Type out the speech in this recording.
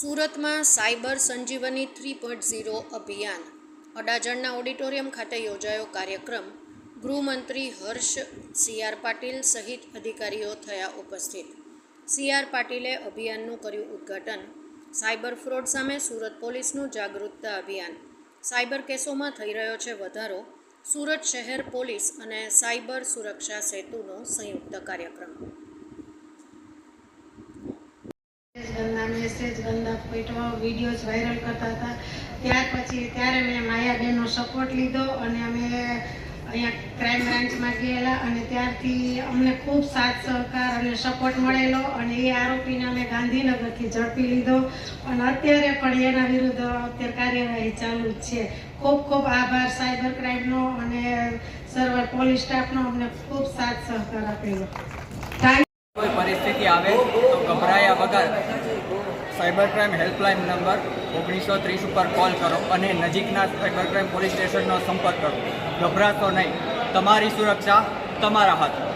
સુરતમાં cyber Sanjeevani three point zero અભિયાન. અડાજણના ઓડિટોરિયમ ખાતે યોજાયો કાર્યક્રમ. ગૃહમંત્રી હર્ષ સી આર પાટીલ સહિત અધિકારીઓ થયા ઉપસ્થિત. સી આર પાટીલે અભિયાનનું કર્યું ઉદ્ઘાટન. સાયબર ફ્રોડ સામે સુરત પોલીસનું જાગૃતતા અભિયાન. સાયબર કેસોમાં થઈ રહ્યો છે વધારો. સુરત શહેર પોલીસ અને સાયબર સુરક્ષા સેતુનો સંયુક્ત કાર્યક્રમ. મેસેજ ગંદા ફોટો વિડીયોઝ વાયરલ કરતા હતા. ત્યાર પછી ત્યારે મેં માયાબેનનો સપોર્ટ લીધો અને અમે અહીંયા ક્રાઇમ બ્રાન્ચમાં ગયેલા અને ત્યારથી અમને ખૂબ સાથ સહકાર અને સપોર્ટ મળેલો અને એ આરોપીને અમે ગાંધીનગરથી ઝડપી લીધો. અને અત્યારે પણ એના વિરુદ્ધ અત્યારે કાર્યવાહી ચાલુ જ છે. ખૂબ ખૂબ આભાર સાયબર ક્રાઇમનો અને સર્વર પોલીસ સ્ટાફનો અમને ખૂબ સાથ સહકાર આપેલો. કોઈ પરિસ્થિતિ આવે તો ગભરાયા વગર સાયબર ક્રાઇમ હેલ્પલાઇન નંબર ઓગણીસો ત્રીસ ઉપર કોલ કરો અને નજીકના સાયબર ક્રાઇમ પોલીસ સ્ટેશનનો સંપર્ક કરો. ગભરાશો નહીં. તમારી સુરક્ષા તમારા હાથમાં.